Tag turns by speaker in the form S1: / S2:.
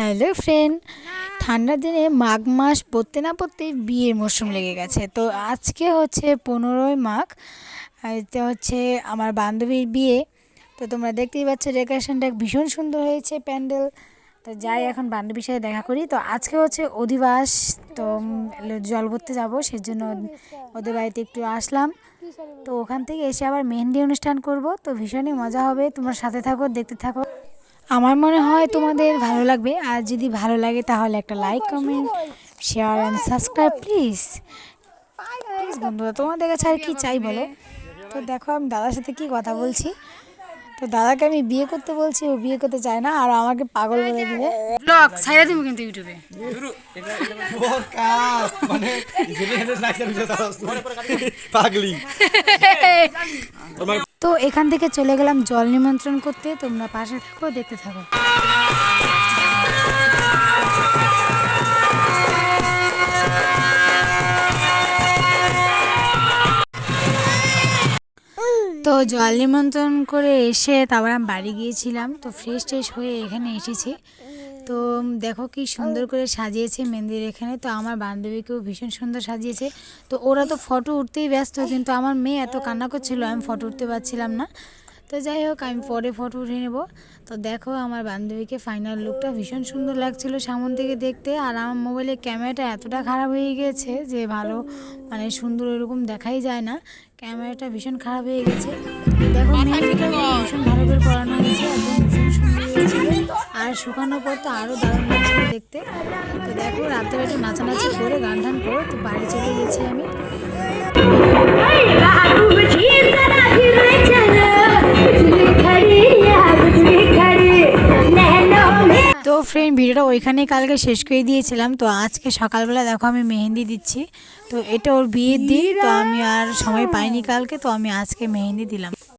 S1: Hello friend. ঠান্ডার দিনে মাঘ মাস পড়তে না পড়তেই বিয়ের মরশুম লেগে গেছে। তো আজকে হচ্ছে পনেরোই মাঘ এতে হচ্ছে আমার বান্ধবীর বিয়ে। তো তোমরা দেখতেই পাচ্ছ ডেকোরেশনটা ভীষণ সুন্দর হয়েছে প্যান্ডেল। তো যাই এখন বান্ধবীর সাথে দেখা করি। তো আজকে হচ্ছে অধিবাস। তো জল ভরতে যাব সেজন্য ওদের বাড়িতে একটু আসলাম। তো ওখান থেকে এসে আবার মেহেন্দি অনুষ্ঠান করব। তো ভীষণই মজা হবে। তোমার সাথে থাকো দেখতে থাকো। আমার মনে হয় তোমাদের ভালো লাগবে। আর যদি ভালো লাগে, তাহলে একটা like comment share and subscribe please please বন্ধুরা, তোমাদের কাছে আর কি চাই বলো? তো দেখো, আমি দাদার সাথে কি কথা বলছি। তো দাদাকে আমি বিয়ে করতে বলছি ও বিয়ে করতে চায় না আর আমাকে পাগল বলে দিবে। ব্লগ ছাইরা দিব কিন্তু ইউটিউবে।
S2: মানে পাগলি।
S1: তো এখান থেকে চলে গেলাম জল নিমন্ত্রণ করতে তোমরা পাশে থাকো দেখতে থাকো। তো জল নিমন্ত্রণ করে এসে তারপর আমি বাড়ি গিয়েছিলাম, তো ফ্রেশ ট্রেশ হয়ে এখানে এসেছি। তো দেখো কি সুন্দর করে সাজিয়েছে মেহেন্দির এখানে, তো আমার বান্ধবীকেও ভীষণ সুন্দর সাজিয়েছে। তো ওরা তো ফটো উঠতেই ব্যস্ত, কিন্তু আমার মেয়ে এত কান্না করছিল, আমি ফটো উঠতে পারছিলাম না। তো যাই হোক আমি পরে ফটো উঠে নেব। তো দেখো আমার বান্ধবীকে ফাইনাল লুকটা ভীষণ সুন্দর লাগছিল সামন থেকে দেখতে। আর আমার মোবাইলের ক্যামেরাটা এতটা খারাপ হয়ে গেছে যে ভালো মানে সুন্দর এরকম দেখাই যায় না। ক্যামেরাটা ভীষণ খারাপ হয়ে গেছে। দেখো ভীষণ ভালো করে পড়ানো হয়েছে একদম ভীষণ সুন্দর আর শুকানোর পর তো আরও দারুণ লাগছিল দেখতে। তো দেখো রাত্রে একটু নাচানাচি করে গান টান করে তো বাড়ি চলে গেছি আমি। ফ্রেন্ড ভিডিওটা ওইখানেই কালকে শেষ করে দিয়েছিলাম। তো আজকে সকালবেলা দেখো আমি মেহেন্দি দিচ্ছি। তো এটা ওর বিয়ের দিন, তো আমি আর সময় পাইনি কালকে, তো আমি আজকে মেহেন্দি দিলাম।